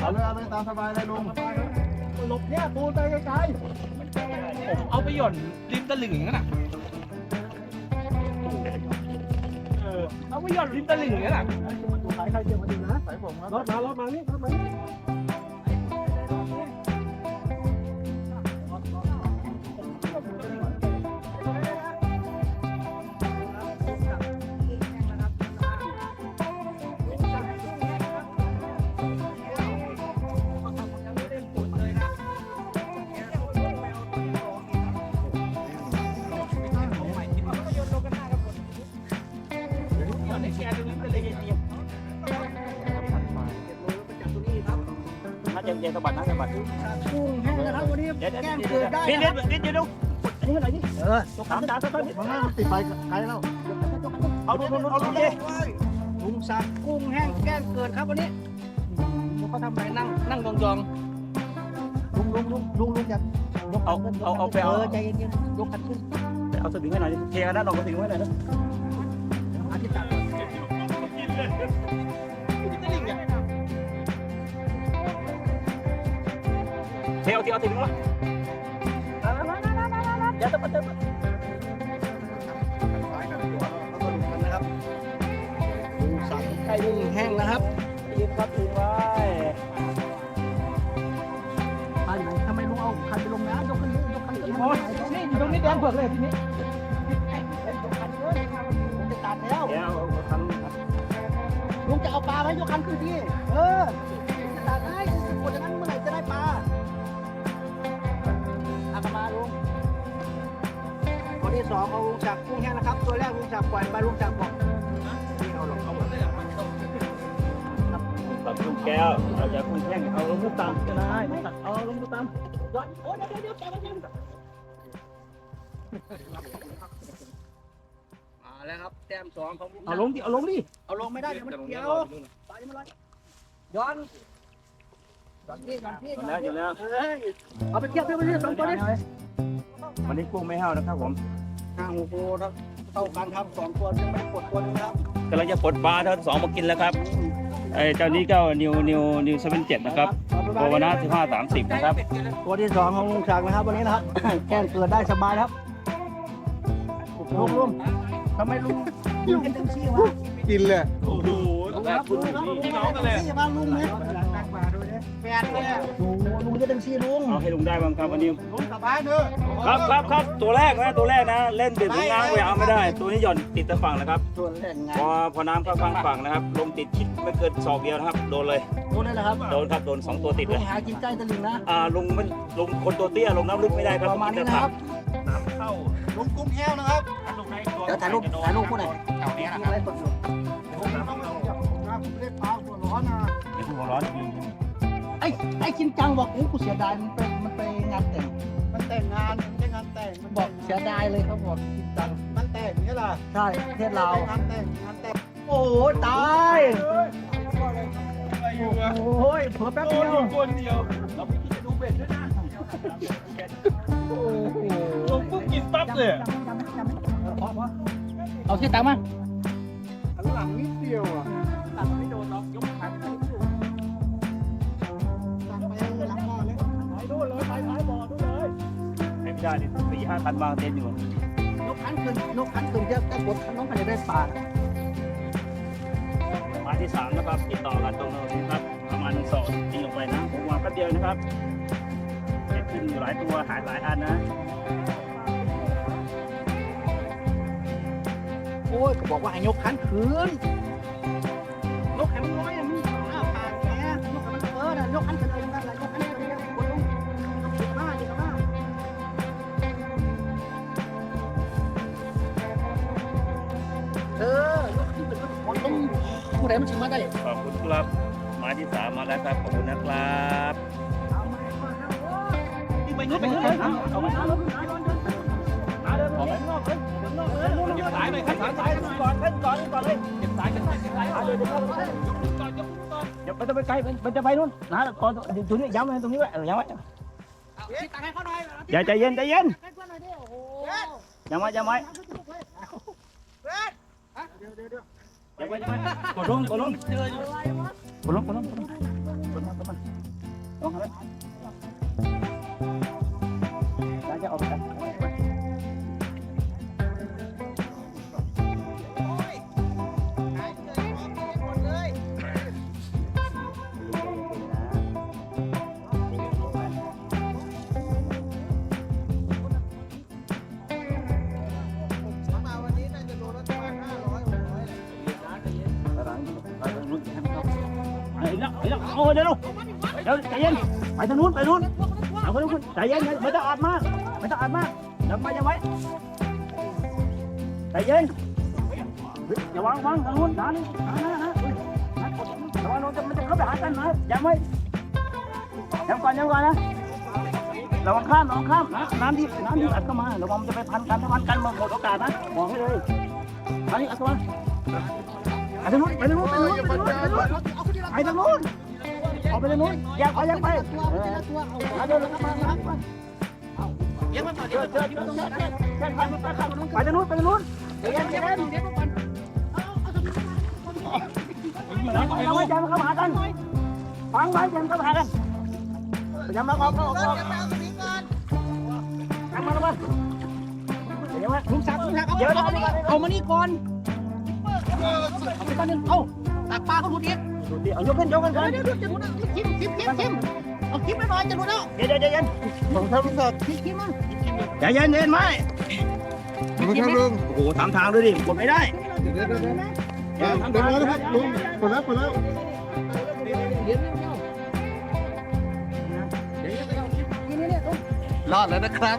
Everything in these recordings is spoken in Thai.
เอาเลยเอาเลยตามสบายเลยลุงหลบเนี่ยปูนไปไกลผมเอาไปหย่อนริมตลิ่งอย่างนั้นน่ะเออเอาไปหย่อนริมตลิ่งอย่างนั้นน่ะๆตัวขายใครเจ็บมาดีนะสายผมครับรถมารถมานี่รถมานี่ ถ้าเย็นสะบัดนะสะบัดกุ้งแห้งนะครับวันนี้แก้มเกิดได้เดี๋ยวนะครับเดี๋ยวเดี๋ยวเดี๋ยวอันนี้อะไรนี่เออถามดาวสักท่านมันติดไฟไกลแล้วเอาดูดูดูดูดิลุงสักกุ้งแห้งแก้มเกิดครับวันนี้เขาทำอะไรนั่งนั่งยองลุงลุงลุงลุงลุงอย่าเอาเอาเอาไปเอาใจเย็นๆยกคันขึ้นเอาสวิงให้หน่อยดิเทกันนะลองสวิงไว้หน่อยนะอาทิตย์ เทเอาเทเอาสวิงวะเดี๋ยวจะมาเจอนะครับลุงสักไก่ลุงแห้งนะครับยืนครับยืนไว้อันทำไมลุงเอาคันไปลงน้ำยกคันนี้ยกคันนี้โอ้ยนี่ตรงนี้แดงเผือกเลยทีนี้ยกคันเลยจะตัดแล้วเดี๋ยวเอาทลุงจะเอาปลาไหมยกคันขึ้นทีเออจะตัดให้กดอย่างนั้นเมื่อ สองเอาลุงจากกุ้งแห้งนะครับ ตัวแรกลุงจากปล่อยไปลุงจากบอกนี่เอาหรอกเอาหมดเลยตัดลูกแก้วเราจะคุ้งแข้งเอาลงทุกตามก็ได้เอาลงทุกตามโอ้ยเดี๋ยวเดี๋ยวเดี๋ยวเดี๋ยวมาแล้วครับแต้มสองของลุงเอาลงดิเอาลงดิเอาลงไม่ได้เดี๋ยวมันเกี่ยวไปมาเลยย้อนย้อนพี่ย้อนพี่แล้วอยู่แล้วเอาไปเทียบเทียบไปเทียสองตัวนี้วันนี้กุ้งไม่เห่านะครับผม ห้าหกโลครับเท่ากันครับสองตัวยังไม่กดตัวนึงครับกำลังจะปลดปลาทั้งสองมากินแล้วครับไอ้เจ้านี้ก็นิวนิวนิวเซเว่นเจ็ดนะครับโบวานาสิบห้าสามสิบนะครับตัวที่สองของลุงศักดิ์นะครับวันนี้นะครับ แกล้งเกิดได้สบายครับลุงลุงทำไมลุงลุงเป็นจังซี่วะกินเลยโอ้โหลุงครับลุงครับพี่น้องกันเลยมาลุงเนี่ยแฟนเลยโอ้ลุงจะจัง ซี่ลุงเอาให้ลุงได้บ้างครับวันนี้ ลุงสบายเนอะครับครับครับตัวแรกนะตัวแรกนะ เล่นติดถุงน้ำไปเอาไม่ได้ ตัวนี้หย่อนติดตะฝั่งนะครับส่วนแรงงาพอนพอน้ำเข้าข้างฝั่งนะครับลงติดชิดไม่เกินศอกเดียวนะครับโดนเลยลุงนั่นแหละครับโดนครับโดนสองตัวติดลุเลงยหากินใกล้ตะลิงนะอ่าลุงมันลุงคนตัวเตี้ยลงน้ำลึกไม่ได้ครับประมาณนี้นะครับน้ำเข้าลุงกุ้งแห้วนะครับลงในตัวเดี๋ยวถ่ายรูปถ่ายรูปผู้ไหนแถวนี้นะคอะรับไรกดอยู่เดี๋ยวผมเล่นปลาหัวร้อนนะเดี๋ยวหัวร้อนจริงไอ้ไอ้ชินจังบอกโอ้กูเสียดายมันไปมันไปงานแต่งมันแต่งงานมันไม่งานแต่งมันบอกเสียดายเลยเขาบอกชินจังมันแต่งนี่ล่ะใช่ประเทศเราวงานแต่งงานแต่งโอ้โหตายโอ้ยเผลอแป๊บเดียวคนเดียวเราไม่คิดจะดูเบ็ดด้วยนะโอ้โหลงปุ๊บกินปั๊บเลยเอาเสียตังค์มาอันหลังนิดเดียวอะ ไม่ได้ดิสี่ห้าพันบางเต็นอยู่นกขันขึ้นนกขันขึ้นจะจะกดน้องขันจะได้ปลามาที่สามนะครับติดต่อกันตรงนี้ครับประมาณสองตีลงไปนะผมวางแป๊บเดียวนะครับเห็ดขึ้นอยู่หลายตัวหายหลายอันนะโอ้ยก็บอกว่าให้ยกขันขึ้นนกขันมันน้อยอะมึงอ้าปากแหมนกขันมันเออน่ะยกขันขึ้นเองนั่นแหละยกขัน ผู้ใดมันชิมมาได้ขอบคุณครับหมายที่สามมาแล้วครับขอบคุณนะครับไปนู้นไปนู้นเอาไปนู้นออกไปนอกเลยนอกเลยเก็บสายหน่อยครับสายสายก่อนเล่นก่อนเล่นก่อนเลยเก็บสายกันหน่อยเก็บสายเดี๋ยวเดี๋ยวก่อนเดี๋ยวมันจะไปไกลมันจะไปนู่นนะก่อนตรงนี้ย้ำไว้ตรงนี้ไว้เออย้ำไว้ตังให้เขาหน่อยอย่าใจเย็นใจเย็นให้เขาหน่อยดิโอ้โหย้ำไว้ย้ำไว้เดี๋ยวเดี๋ยวเดี๋ยว อย่าไปไปกดลงกดลงกดลงกดลงกดลงกดลงกดลงลงครับแล้วจะออกกัน เฮ้เอาเดี๋ยวเดี๋ยวใจเย็นไปทางนู้นไปนู้นเอาไปนู้นใจเย็นไม่ต้องอัดมากไม่ต้องอัดมากเดี๋ยวไปยังไว้ใจเย็นอย่าวางวางทางนู้นนะนี่นะนะนะระวังน้องจะมันจะเข้าไปหากันนะยังไว้ยังก่อนยังก่อนนะระวังข้ามระวังข้ามนะน้ำที่น้ำที่อัดเข้ามาระวังมันจะไปพันกันถ้าพันกันมันหมดโอกาสนะบอกให้เลยอันนี้อัดเข้ามาไปทางนู้นไปทางนู้นไปทางนู้นไปทางนู้น ไปทางนู้นออกไปทางนู้นอยากไปอยากไปเออมาเดินลงมามามาเดี๋ยวมันเดี๋ยวเดี๋ยวเดี๋ยวตรงนี้แค่ทางไปทานู้นไปทางนู้นไปทานู้นเดี๋ยวเดี๋ยวเดี๋ยวเดี๋ยวก่อนเอาไว้จันเข้ามากันฟังไว้จันเข้ามากันอย่ามาออกออกออกทำมาแล้วมั้ยเดี๋ยวมาลุงศักดิ์ลุงศักดิ์เดี๋ยวเอาเดี๋ยวเอามานี่ก่อนเอาไปก่อนหนึ่งเอาตักปลาเขาดูดิ เดี๋ยวยกขึ้นยกขึ้นเดี๋ยวเดี๋ยวจะดูนะคิมคิมคิมคิมเอาคิมไปหน่อยจะดูแล้วเดี๋ยวเดี๋ยวเดี๋ยวผมครับลุงศักดิ์คิมคิมมั้งใจเย็นเย็นไหมผมครับลุงโอ้โหถามทางด้วยดิกดไม่ได้เดี๋ยวเดี๋ยวเดี๋ยวเดี๋ยวเดี๋ยวแล้วนะครับลุงกดแล้วกดแล้วเดี๋ยวเดี๋ยวเดี๋ยวเดี๋ยวนี่นี่นี่ลุงรอดแล้วนะครับ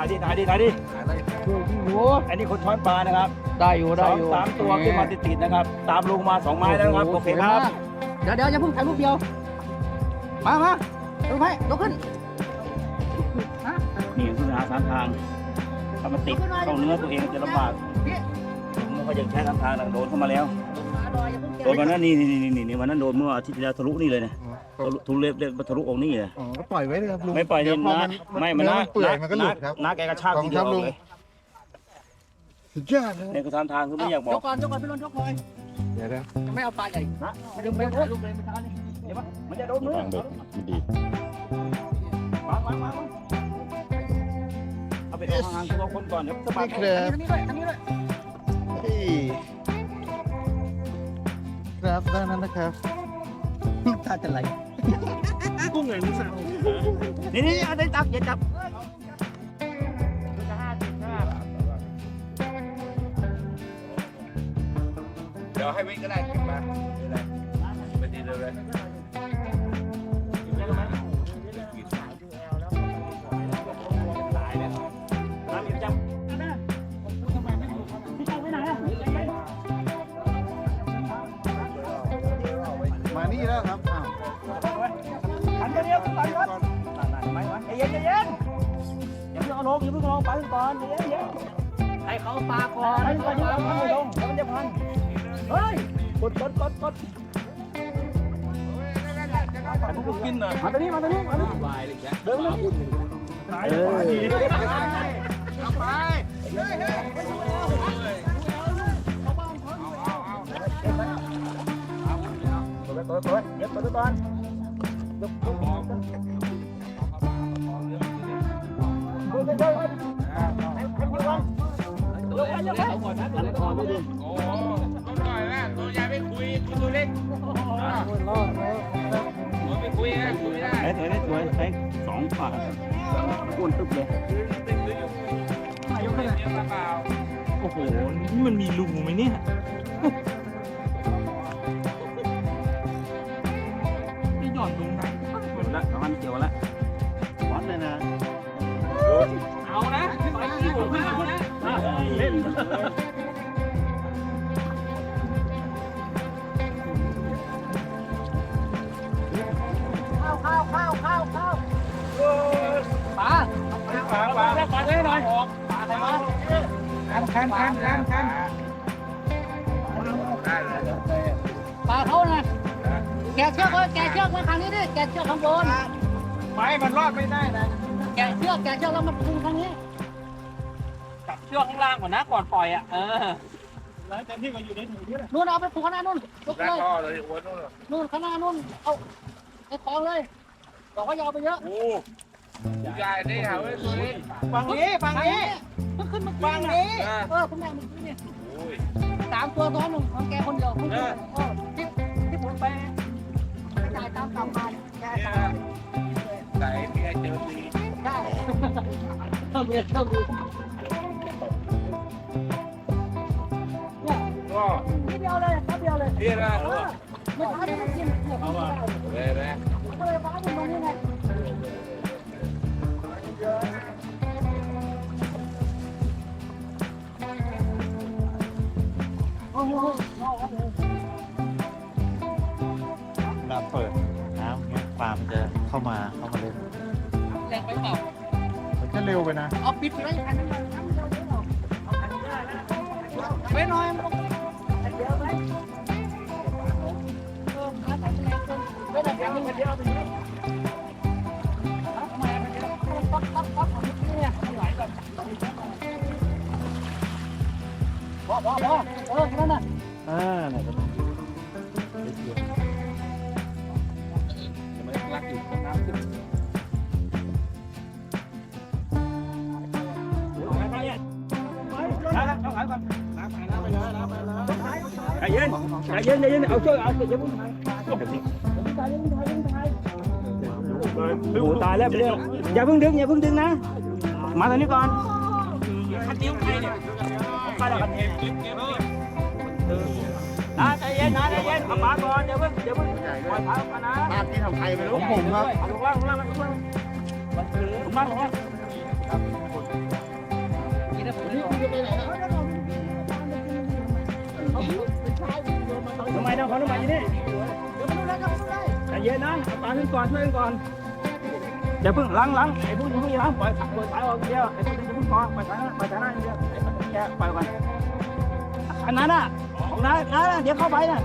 ถ่ายดิถ่ายดิถ่ายดิโอ้อันนี้คนช้อนปลานะครับได้อยู่สได้องอยู่สามตัวขึ้นมาติดๆนะครับ ตามลุงมาสองไม้แล้วนะครับโอเคครับ เดี๋ยวเดี๋ยวอย่าเพิ่งถ่ายรูปเดียว มามาลุงไผ่ลุกขึ้นนี่คือหาสามทางถ้ามันติดเข้าเนื้อตัวเองจะลำบากผมไม่ค่อยจะใช้สามทางหรอกโดนเข้ามาแล้ว โดนวันนั้นนี่นี่นี่นี่นี่วันนั้นโดนเมื่ออาทิตย์ที่แล้วทะลุนี่เลยนะทะ ลุทะลุเล็บเล็บทะลุองค์นี่เลยอ๋อก็ปล่อยไว้เลยครับลุงไม่ปล่อยเดี๋นี่ยวพอนะมันไม่มันเนื้อนะมันเปื่อยมันก็หลุดครับน้าแกกระชากทีเดียวขอบคุณครับลุง เลยสุดยอดเลยนี่คือสามทางคือไม่อยากบอก ยกก่อนยกก่อนพี่นนท์ยกหน่อยเดี๋ยวเดี๋ยวไม่เอาปลาใหญ่นะไม่ดึงไปถ่ายรูปเลยไม่ทันนี่เห็นปะมันจะโดนมือดีวางวางวางวางเอาไปเอาห่างๆตัวคนก่อนเดี๋ยวสะบัดนี่ครับทางนี้ด้วยทางนี้ด้วยเฮ้ยครับได้นั้นนะครับถ้าจะไหล กุ้งเลยมึงสั่งนี่นี่เอาได้จับอย่าจับเดี๋ยวให้วิ่งก็ได้ขึ้นมา อย่าเพิ่งเอาลงไปก่อนเย็นเย็นให้เขาปลาก่อนให้ก่อนอย่าก่อาลงเดี๋ยวมันจะพังเฮ้ยกดกดกดกดกินน่อยมาตรงนี้มาตรงนี้มาตรงนี้วายเลยแกเดินมาตรงนี้เออเปิดเปิดเปิดเดี๋ยวเปิดก่อนยกยกยกยก โอ้ตัวหน่อยนะตัวใหญ่ไม่คุยคุยตัวเล็กตัวไม่คุยนะคุยไม่ได้เฮ้ยสวยสวยใช้สองฝาก้วนตึ๊บเลยยกขนาดนี้เปล่าโอ้โห นี่มันมีรูไหมเนี่ย นคันคันคันคันได้เลยปลาเขานะแกะเชือกไว้แกะเชือกไว้ข้งนี้ดิแกะเชือกข้างบนไม้มันรอดไม่ได้นะแกะเชือกแกะเชือกแล้วมันดึงทางนี้จับเชือกข้างล่างก่อนนะก่อนปล่อยอะเออแล้วแต่ที่มันอยู่ในถุงนี่แหละนู่นเอาไปผูกข้างหน้านู่นยกแล้เลยเลยวนนู่นนู่นข้างหน้านู่นเอาไอ้คลองเลยบอกว่ายาวไปเยอะ ยายนี่หาไว้ตัวนี้ฝั่งนี้ฝั่งนี้เพิ่งขึ้นเมื่อกี้ฝั่งนะนี้เออเพิ่งได้เมื่อกี้เนี่ยโอ้ยสามตัวซ้อนหนึ่งของแกคนเดียวเพิ่งขึ้นเออที่ที่ผมไปจ่ายตามกำมาเนี่ยแกจ่ายไหนพี่ให้เจอดีได้เท่าเดียวเท่าเดียวเนี่ยก็นิดเดียวเลยแป๊บเดียวเลยพี่นะเออไม่ช้าไม่กินเกือบไม่ได้เลยนะก็เลยฟ้าเป็นตรงนี้ไง เวลาเปิดน้ำเงี้ยปลามันจะเข้ามาเข้ามาเล่นแรงไปเปล่ามันก็เร็วไปนะเอาปิดไว้คันนึงเลยน้ำเดียวเดียวไปหน่อยมันเดียวไหมเออขาใส่แรงเกินไปแต่แรงนึงเดียวไปเลยทำไมมันเดียวป๊อกป๊อกป๊อกของนี่เนี่ยไหลแบบ พอพอพอเออนั่นน่ะอ่าเนี่ยก็จะไม่รักอยู่น้ำขึ้นใจเย็นใจเย็นใจเย็นเอาช่วยเอาช่วยอย่าเพิ่งโอ้ตายแล้วไปเร็วอย่าเพิ่งดึงอย่าเพิ่งดึงนะ มาตรงนี้ก่อนคันนิ้วใครเนี่ย ไปแล้วกันนะใจเย็นนะใจเย็นเอาปาก่อนเดี๋ยวเพิ่งเดี๋ยวเพิ่งปล่อยเท้ากันนะบ้านที่ทำใครไม่รู้ผมครับลงล่างลงล่างลงล่างลงล่างลงล่างกินได้ผมนี่คุณจะไปไหนนะทำไมต้องขอทำไมอยู่นี่เดี๋ยวมันรู้แล้วก็รู้ได้ใจเย็นนะเอาปาขึ้นก่อนช่วยกันก่อนอย่าเพิ่งล้างล้างไอ้พวกนี้พวกนี้ล้างปล่อยปล่อยสายออกอย่างเดียวไอ้พวกนี้จะเพิ่งพอปล่อยสายปล่อยสายหน้าอย่างเดียว ไอ้พวกนี้แกปอันนั้นน่ะของน้าน้าเดี๋ยวเข้าไปน่ะ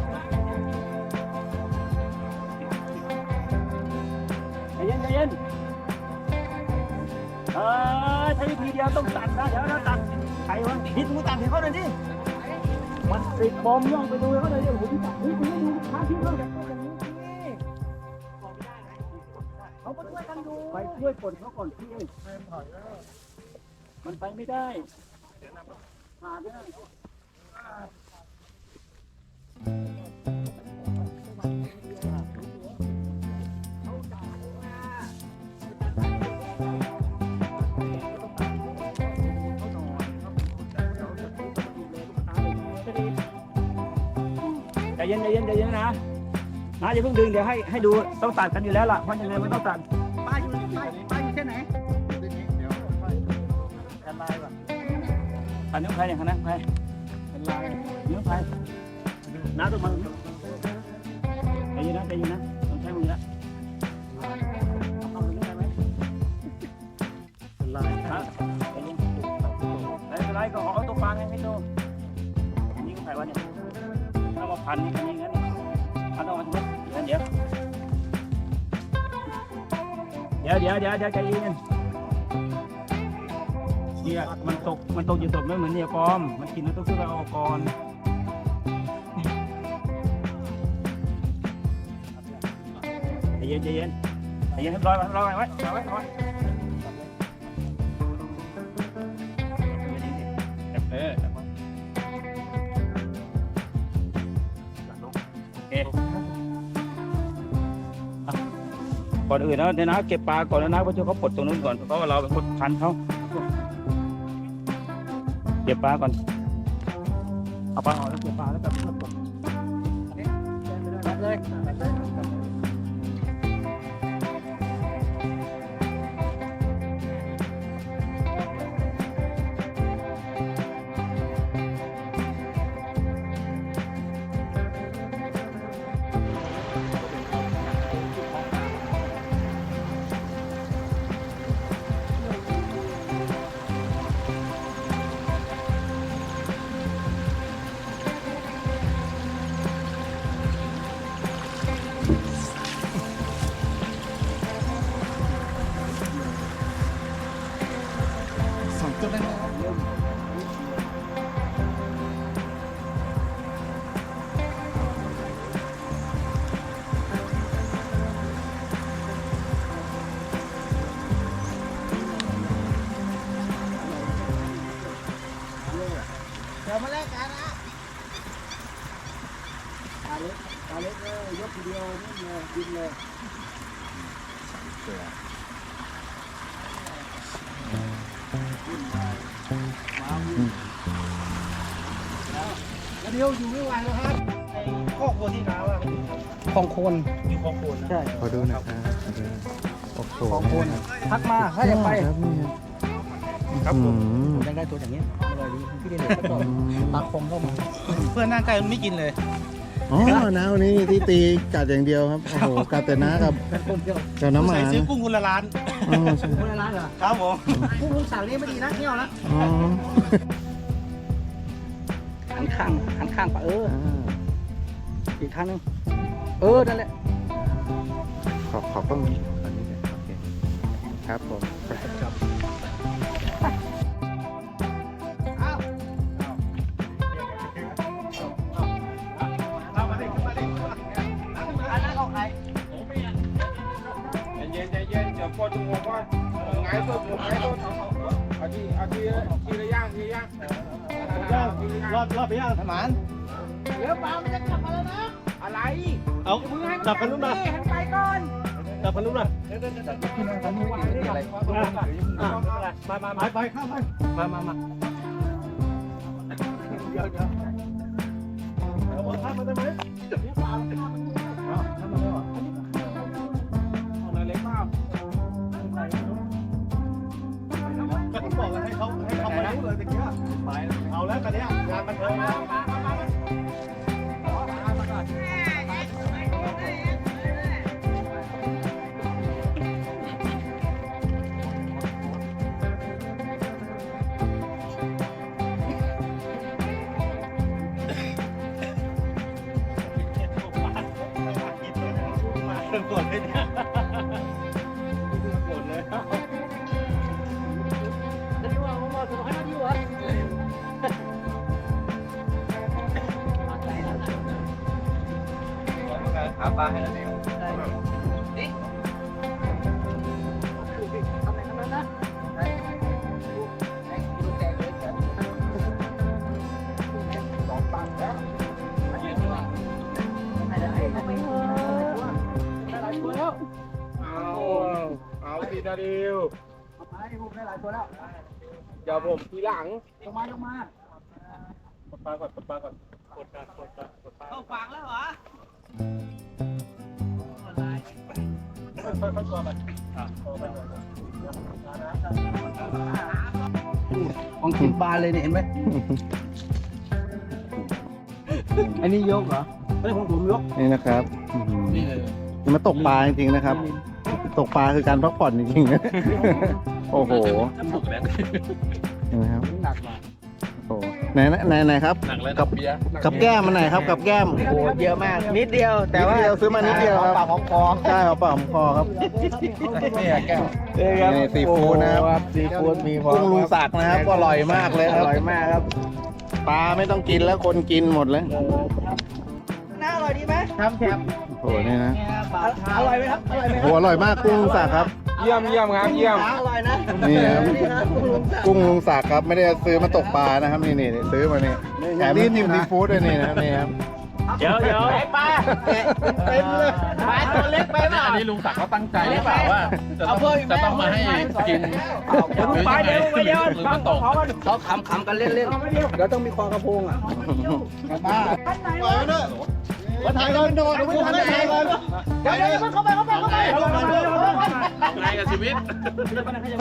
ใจเย็นใจเย็นเออใช้วิธีเดียวต้องตัดนะเดี๋ยวเราตัดใครวะพิษมึงตัดให้เขาหน่อยดิมันติดบอมย่องไปดูเขาเลยดิโอ้โหพี่ตัดเฮ้ยคุณไม่ดูขาพี่เขาแบบอย่างนี้สิเขาก็ช่วยกันดูไปช่วยกดเขาก่อนพี่มันไปไม่ได้ ใจเย็นใจเย็นใจเย็นนะนะอย่าเพิ่งดึงเดี๋ยวให้ให้ดูต้องตัดกันอยู่แล้วล่ะเพราะยังไงมันต้องตัดป้าอยู่ป้าป้าอยู่ที่ไหน อันนี้ใครเนี่ยคณะใครแอนลน์นิ้วใครน้าต้องมาใจเย็นนะใจเย็นนะต้องใช้มือละได้ไหมแอนไลน์ฮะไม่เป็นไรก็เอาตัวฟางให้ให้ดูนนี้ก็ใครวะเนี่ยถ้ามาพันนี่กันนี่งั้นพันออกมาทุกเดี๋ยวเดี๋ยวเดี๋ยวเดี๋ยวเดี๋ยวเดี๋ยวใจเย็น เนี่ยมันตกมันตกอยู่ตกไม่เหมือนเนี่ยปอม มันกินแล้วต้องขึ้นไปเอาก่อนใจเย็นใจเย็นใจเย็นรอยไว้รอยไว้รอยไว้รอยไว้เออโอเคก่อนอื่นนะเดี๋ยนะเก็บปลาก่อนนะนะเพราะเขาปลดตรงนู้นก่อนเพราะว่าเราเป็นคนพันเขา เก็บปลาก่อน เอาปลาออกแล้วเก็บปลาแล้วกลับมาตก เดียวอยู่ไม่ไหวแล้วครับไอ้คอกวัวที่น้ำอะของคนอยู่คอกโคนนะใช่ขอดูหนะครับขอดูโอ้โหของคนทักมาถ้าอยากไปครับนี่ครับผมผมยังได้ตัวอย่างนี้อร่อยดีพี่เด็กก็ชอบปลาคมเข้ามาเพื่อนนั่งใกล้มันไม่กินเลยอ๋อน้าวันนี้ที่ตีกัดอย่างเดียวครับ โอ้โห กัดแต่น้ากับเป็นคนเดียวกับน้ำหมาใส่ซื้อนะกุ้งคนละร้านอ๋อใช่คนละร้านเหรอ ครับผมผู้ลุงสั่งนี่ไม่ดีนะเที่ยวนะอ๋อหั นข้างหันข้างปะเอออ่าอีกทางหนึงเออ นั่นแหละ ขอขอต้องนี้ขอนี้เลยโอเคครับผมอันนั้นของใครเย็นใจเย็นเดี๋ยวปวดจมูกก่อนไงายต้นไงายต้นเอาทีเอาทีทีละย่างทีละย่าง ย่างทีละย่างรอบรอบไปย่างหมานเดี๋ยวปลามันจะกลับมาแล้วนะ อะไรเอาจับพันลุ่มนะหันไปก่อนจับพันลุ่มนะมามามาไปข้ามไปมามามาเดี๋ยวเดี๋ยวเอาข้ามมาได้ไหมเอาข้ามมาได้หร ก็ที่บอกให้เขาให้เขาไปรู้เลยตะกี้ไปเอาแล้วตอนเนี้ยงานมันเทิงแล้วาปลาให้แล้วเดี๋ยวทำอะไรทั้งนั้นนะดูแกเลยจ้ะเอาเอาทีนาดิวไปผมได้หลายตัวแล้วเดี๋ยวผมทีหลังลงมาลงมากดปลาก่อนกดปลาก่อนกดปลากดปลากดปลาเข้าฝั่งแล้วเหรอ ค่อยๆตัวมันอะของกินปลาเลยเนี่ยเห็นไหมอันนี้ยกเหรอไม่ของผมยก นี่นะครับอื้อหือนี่เลยนี่มาตกปลาจริงๆนะครับ ตกปลาคือการพักผ่อนจริงๆนะ โอ้โหถูกแล้ว เห็นไหมครับ หนักมาโอ้โห ไหนไหนไหนครับหนักแล้วกับเบียร์กับแก้มมันไหนครับกับแก้มโอ้เยอะมาก นิดเดียว แต่ว่านิดเดียวซื้อมานิดเดียวครับปากของคอใช่เอาเปล่าผมคอครับนี่แก้วนี่ซีฟู้ดนะครับซีฟู้ดมีพร้อกุ้งลุงศักดิ์นะครับอร่อยมากเลยคอรับร่อยมากครับปลาไม่ต้องกินแล้วคนกินหมดเลยน่าอร่อยดีไหมครับแคบโอ้โหนี่นะอร่อยไหมครับอร่อยไหมโอ้โหอร่อยมากกุ้งลุงศักดิ์ครับ เยี่ยมเยี่ยมครับเยี่ยม อร่อยนะนี่ครับนี่ครับคุณลุงศักดิ์กุ้งลุงศักดิ์ครับไม่ได้ซื้อมาตกปลานะครับนี่นี่ซื้อมานี่แถมน้ำจิ้มซีฟู้ดด้วยนี่นะครับนี่ครับ เดี๋ยวเดี๋ยวไอ้ปลาเต็มเลยปลาตัวเล็กไปเปล่าอันนี้ลุงศักดิ์เขาตั้งใจหรือเปล่าว่าจะต้เอาองเพิ่มอีกไหมจะต้องมาให้กินเดี๋ยวไปเดี๋ยวไปเดี๋ยวหรือมันตกเขาขำขำๆกันเล่นเล่นๆเดี๋ยวต้องมีความกระพงอะมาปล่อยมันเถอะ มาถ่ายก่อนโดนไม่ทันได้ถ่ายก่อนเดี๋ยวเดี๋ยวเข้าไปเข้าไปเข้าไปอะไรกับชีวิตไม่เห็น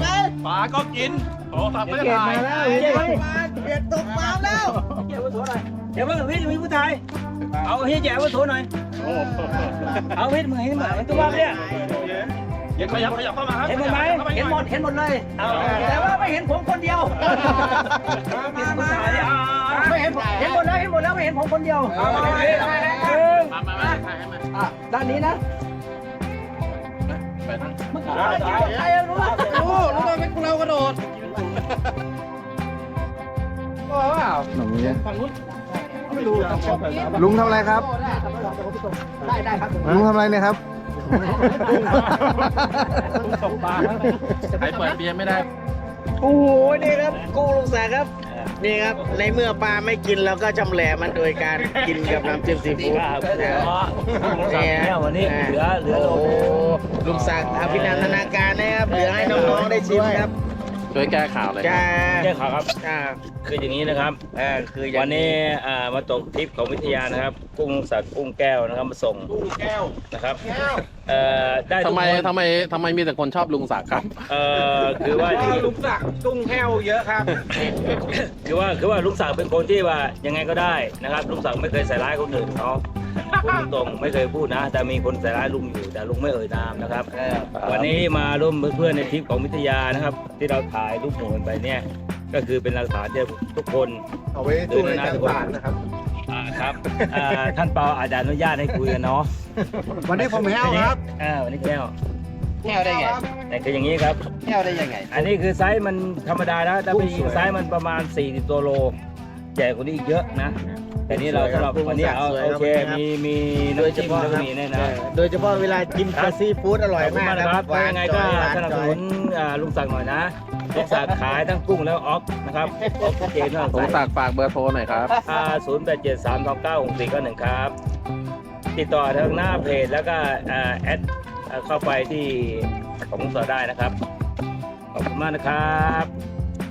ไหมปลาก็กินโอ้สับไม่เก็บถ่ายมาแล้วเก็บมาเก็บตกปลาแล้วเก็บไว้ถัวหน่อยเดี๋ยวเพิ่งพี่มีผู้ชายเอาเฮียแจ๋ว้ถัวหน่อยเอาพี่มือให้เหมือนตัวเนี่ยเย็นขยับมาครับเห็นหมดไหมเห็นหมดเห็นหมดเลยแต่ว่าไม่เห็นผมคนเดียวมามา เห็นเห็นหมดแล้วเห็นหมดแล้วไม่เห็นผมคนเดียวมามามาถ่ายให้มาอะด้านนี้นะไปทางเมื่อกี้ใครรู้รู้รู้ตอนเป็นเรากระโดดหนุ่มนี้ไม่รู้ครับลุงทำอะไรครับ ได้ได้ครับ ลุงทำอะไรเนี่ยครับตกปลาใครเปิดเบียร์ไม่ได้ โอ้โหนี่ครับกูลุงแสกครับ นี่ครับ ในเมื่อปลาไม่กินเราก็จำแหลมันโดยการกินกับน้ำจิ้มซีฟู้ดครับนะครับอ๋อลุงศักดิ์เนี่ยวันนี้เหลือเหลือโลโอ้นึงลุงศักดิ์อภินันทนาการนะครับเหลือให้น้องๆได้ชิมครับช่วยแก้ข่าวเลยจ้าแจ้งข่าวครับจ้าคืออย่างนี้นะครับเออคืออย่างวันนี้อ่ามาตกทริปของวิทยานะครับ กุ้งสักกุ้งแก้วนะครับมาส่งตู้แก้วนะครับ เอ่อได้ทุกทำไมคนทำไมทำไมมีแต่คนชอบลุงศักดิ์ครับ เอ่อคือว่าก็ลุงศักดิ์ตุ้งแห้วเยอะครับ คือว่าคือว่าลุงศักดิ์เป็นคนที่ว่ายังไงก็ได้นะครับลุงศักดิ์ไม่เคยใส่ร้ายคนอื่นเขาพูดตรงๆไม่เคยพูดนะ แต่มีคนใส่ร้ายลุงอยู่แต่ลุงไม่เอ่ยนามนะครับเออวันนี้มาร่วมเพื่อนในทริปของวิทยานะครับ ที่เราถ่ายรูปหมู่กันไปเนี่ยก็คือเป็นหลักฐานที่ทุกคนเอาไว้สู้ในการศาลนะครับอ่า ครับอ่าท่านเปาอาจจะอนุญาตให้คุยกันเนาะวันนี้ผมแห้วครับอ่าวันนี้แก้วแห้วได้ไงแต่คืออย่างนี้ครับแห้วได้ยังไง อันนี้คือไซส์มันธรรมดานะถ้าเป็นไซส์มันประมาณ 40 ตัวโลใหญ่กว่านี้อีกเยอะนะ แต่นี่เราสำหรับวันนี้เอาโอเคมีมีน้ำจิ้มแล้วก็มีแน่นะโดยเฉพาะเวลากินปลาซีฟู้ดอร่อยขอบคุณมากมากคนะครัรับบหวานยังไงจก็อยหวานสนับจสอยนุนอ่าลุงศักดิ์หน่อยนะลุงศักดิ์ขายทั้งกุ้งแล้วออฟนะครับออฟเจนลุงศักดิ์ฝากเบอร์โทรหน่อยครับอ่าศูนย์แปดเจ็ดสามสองเก้าหกสี่เก้าหนึ่งครับ ติดต่อทางหน้าเพจแล้วก็อ่าแอดอ่าเข้าไปที่ของลุงศักดิ์ได้นะครับ ขอบคุณมากนะครับ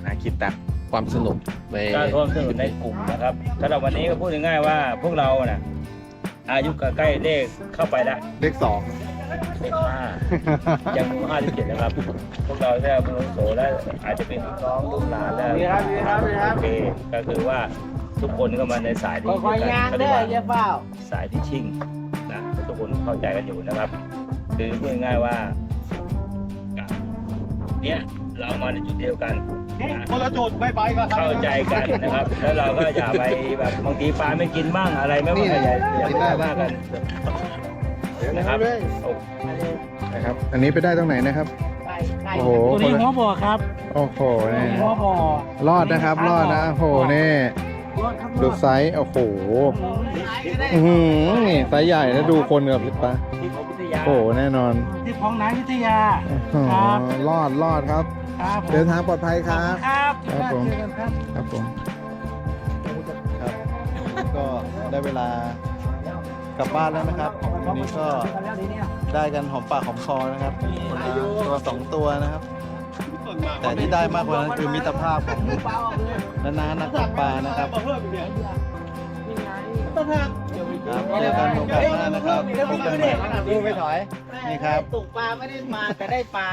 นาคิดตัก ความสนุกในการร่วมสนุนในกลุ่มนะครับสำหรับวันนี้ก็พูดง่ายๆว่าพวกเราน่ะอายุใกล้เลขเข้าไปแล้วเลขสองเลขห้ายังห้าสิบเจ็ดนะครับ พวกเราแค่เป็นอาวุโสแล้วอาจจะเป็นลูกน้องลูกหลานแล้วดีครับดีครับดีครับโอเคก็คือว่าทุกคนก็มาในสายที่ค่อยๆย่างเขาเด้เรียกอว่าเย่าเปล่าสายที่ชิงนะทุกคนเข้าใจกันอยู่นะครับ คือพูดง่ายๆว่าเนี่ยเรามาในจุดเดียวกันนะ คนละจุดไม่ไปก็เข้าใจกันนะครับ แล้วเราก็อย่าไปแบบบางทีปลาไม่กินบ้างอะไรไม่ว่าอย่าอย่าไปว่ากันนะครับโอ้นะครับ อันนี้ไปได้ตรงไหนนะครับไก่ไก่โอ้โหตัวนี้หัวบ่อครับ โอ้โหนี่หัวบ่อรอดนะครับ รอดนะโอ้โหนี่รอดครับดูไซส์โอ้โหอื้อหือนี่ไซส์ใหญ่แล้วดูคนกับปลาที่ของวิทยาโอ้โหแน่นอนที่ของนายวิทยาอ๋อครับรอดรอดครับ ครับผมเดินทางปลอดภัยครับ ครับครับผม เจอกันครับ ครับผมครับ ก็ได้เวลากลับบ้านแล้วนะครับวันนี้ก็ได้กันหอมปากหอมคอนะครับคนละตัวสองตัวนะครับ แต่ที่ได้มากกว่านั้นคือมิตรภาพของนานานักตกปลานะครับครับเจอกันโอกาสหน้านะครับพบกันใหม่ดูไม่ถอยนี่ครับตกปลาไม่ได้มาแต่ได้ปลา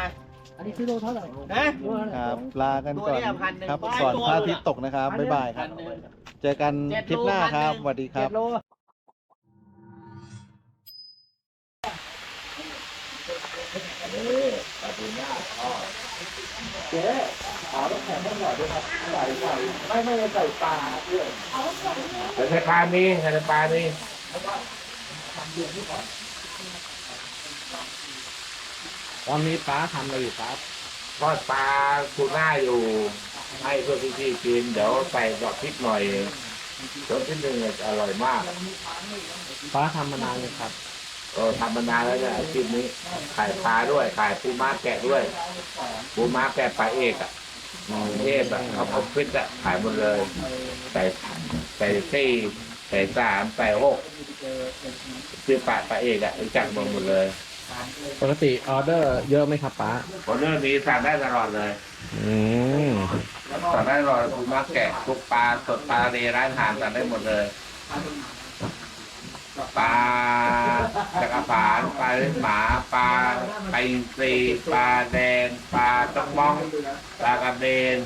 อันนี้คือโลเท่าไหร่นะครับลากันก่อนตัวเนี่ยพันหนึ่ง ครับตัวก่อนพระอาทิตย์ตกนะครับบ๊ายบายครับ เจอกันคลิปหน้าครับสวัสดีครับเจ็ดโลแต่ในปลามีแต่ในปลามี ตอนนี้ป้าทำอะไรอยู่ครับทอดปลาทูน่าอยู่ ให้เพื่อนพี่ๆกิน เดี๋ยวใส่ดอกพริกหน่อยรสที่หนึ่งอร่อยมากป้าทำมานานเลยครับเออทำมานานแล้วเนี่ยอาชีพนี้ขายปลาด้วยขายปูม้าแกะด้วยปูม้าแกะปลาเอกอะกรุงเทพอะเขาเอาฟิตอะขายหมดเลยใส่ใส่สี่ใส่สามใส่หกซื้อปลาปลาเอกอะรู้จักหมดหมดเลย ปกติออเดอร์เยอะไหมครับป้าคนเรื่องนี้สั่งได้ตลอดเลยอืมสั่งได้ตลอดปูม้าแกะทุกปลาสดปลาในร้านอาหารสั่งได้หมดเลยปลาจักรผานปลาลิ้นหมาปลาไปลาอินทรีปลาแดงปลาตะมองปลากระเบน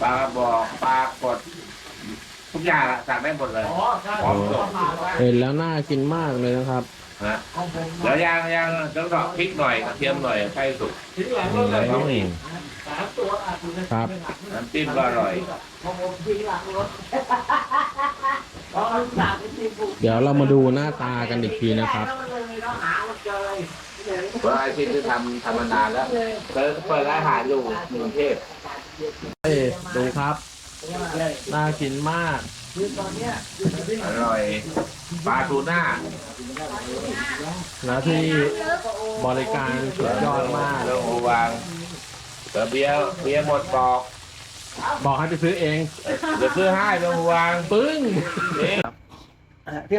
ปลากระบอกปลากดทุกอย่างอะสั่งได้หมดเลยพร้อมส่งเห็นแล้วน่ากินมากเลยนะครับ นะแล้วย่างย่างต้องดอกพริกหน่อยกระเทียมหน่อยใกล้สุกแล้วก็มีครับน้ำจิ้มก็อร่อย เดี๋ยวเรามาดูหน้าตากันอีกทีนะครับเพราะอาชีพที่ทำทำมานานแล้วเปิดเปิดร้านอาหารอยู่กรุงเทพเอ้ยดูครับ น่ากินมาก อร่อยปลาทูน่า นะที่บริการสุดยอดมาก เรื่องโอวางเดี๋ยวเบียร์เบียร์หมดปอกบอกให้ไปซื้อเอง เดี๋ยวซื้อให้ไม่ต้องวางปึ้ง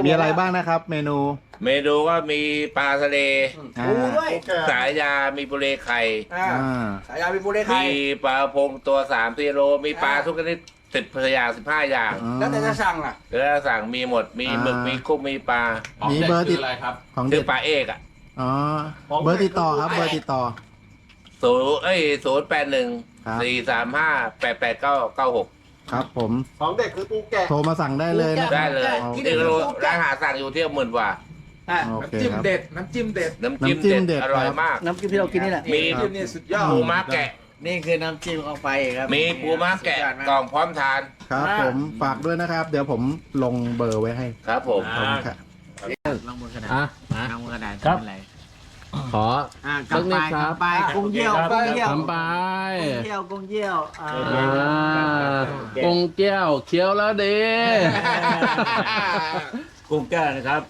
มีอะไรบ้างนะครับ เมนูเมนูก็มีปลาทะเล อ่าปูด้วยสายยามีบุเรไข่ อ่าอ่า สายยาเป็นปูได้ไข่มีปลาพงตัวสามกิโลมีปลาทุกชนิด สิบอย่างสิบห้าอย่าง แล้วแต่จะสั่งล่ะแล้วสั่งมีหมดมีหมึกมีกุ้งมีปลามีเบอร์ติดอะไรครับ ของชื่เด็อดปลาเอกอะอ๋อเบอร์ติดต่อครับ เบอร์ติดต่อ ศูนย์เอ้ยศูนย์แปดหนึ่งครับ สี่สามห้าแปดแปดเก้าเก้าหกครับ ผมของเด็กคือปูแกะโทรมาสั่งได้เลยนะได้เลยโอเค นี่ก็รู้ร้านอาหารสั่งอยู่ที่หมื่นกว่า อะโอเคจิ้มครับ เด็ด น้ำจิ้มเด็ดน้ำจิ้มน้ำจิ้มเด็ดเด็ด อร่อยครับมาก น้ำจิ้มที่เรากินนี่แหละ มีจิ้มนี่สุดยอด ปูม้าแกะ นี่คือน้ำจิ้มเข้าไปครับมีปูม้าแกะกล่องพร้อมทาน ครับ ผมฝากด้วยนะครับ เดี๋ยวผมลงเบอร์ไว้ให้ครับผมขอบคุณครับลองมือกระดาษอะลองมือกระดาษครับเป็นไรขออะสักนิดครับกำไปกุ้งเยี่ยวกุ้งเยี่ยวทำไปกุ้งเยี่ยวกุ้งเยี่ยวอ่าอ่ากงแก้วเคี้ยวแล้วดีกุ้งแก้วนะครับ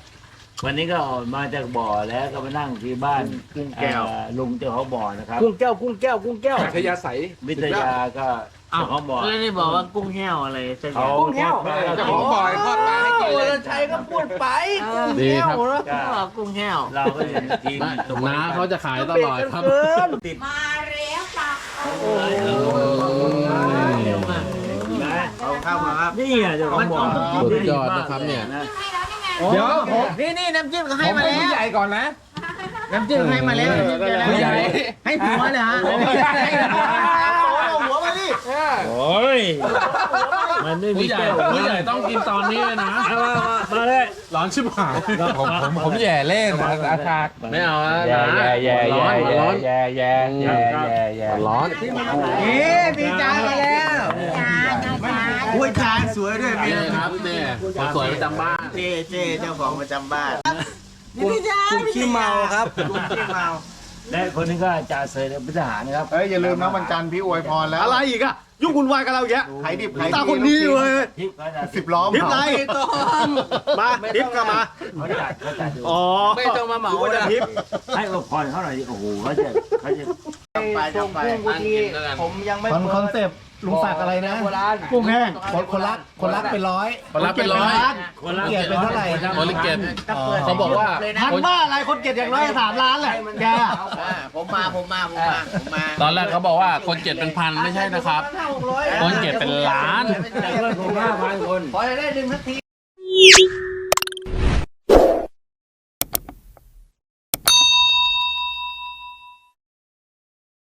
วันนี้ก็ออกมาจากบ่อแล้วก็มานั่งที่บ้านกุ้งแก้ว เอ่อลุงเจ้าของบ่อนะครับกุ้งแก้วกุ้งแก้วกุ้งแก้ว ชยาใสวิทยาก็เจ้าของบ่อแล้วนี่บอกว่ากุ้งแห้วอะไรสักอเขาย่างกุ้งแห้วเจ้าของบ่อยทอดปลาให้กินโอ้เลยชัยก็พูดไปดีครับกุ้งก็เขาบอกกุ้งแห้ว เราก็เห็นทีมตรงน้าเขาจะขายตลอดครับ เกินมาแล้วจ้ะเร็วมาก นะเอาเข้ามาครับนี่อะเจ้าของบ่อสุดยอดนะครับเนี่ย ให้แล้วนี่ไง เดี๋ยวผมนี่นี่น้ำจิ้มก็ผให้มมาเป็นแล้ว ผู้ใหญ่ก่อนนะ น้ำจิ้มให้มาแล้วน้ำจิ้มเจอแล้วผู้ใหญ่ ให้ผัวเลยฮะหัวมาดิโอ้ย มันไม่มีผู้ใหญ่แก้วผู้ใหญ่ต้องกินตอนนี้เลยนะ เอามามามาเลยร้อนชิบหาย ผมผมผมแย่เล่นนะอาชาไม่เอาแล้วแย่นะแย่แย่ร้อนแย่ร้อนแย่แย่แย่แย่แย่ร้อนเอ๊ะมีจานมาแล้วจ้าจ้า จ้าอุ้ยจานสวยด้วยมีนี่ครับเนี่ยคนสวยประจำบ้านเจ๊เจ๊เจ้าของประจำบ้านนี่พี่จานขี้เมาครับกุ้งขี้เมาและคนนี้ก็จ่าเสยเป็นทหารนะครับเฮ้ยอย่าลืมนะวันจันทร์พี่อวยพรแล้วอะไรอีกอะยุ่งวุ่นวายกับเราแยะขายดิบขายดีตาคนนี้เลยทิพย์เขาจะสิบล้อมทิปไรต้องมาทิปก็มาเขาจัดเขาจัดอยู่อ๋อไม่ต้องมาเหมาว่าจะทิปให้อวยพรเขาหน่อยดิโอ้โหเขาจะเขาจะ ไปต้องไปผมยังไม่คอนคอนเซปต์ลุงศักดิ์อะไรนะกุ้งแห้งคนคนรักคนรักเป็นร้อยคนรักเป็นร้อยคนละเกลียดเป็นเท่าไหร่คนละเก็บเขาบอกว่าพันบ้าอะไรคนเก็บอย่างน้อยสามล้านแหละแกผมมาผมมาผมมาผมมา ตอนแรกเขาบอกว่าคนเก็บเป็นพันไม่ใช่นะครับ คนเก็บเป็นล้านแต่เพื่อนผมห้าพันคนขอให้ได้หนึ่งนาที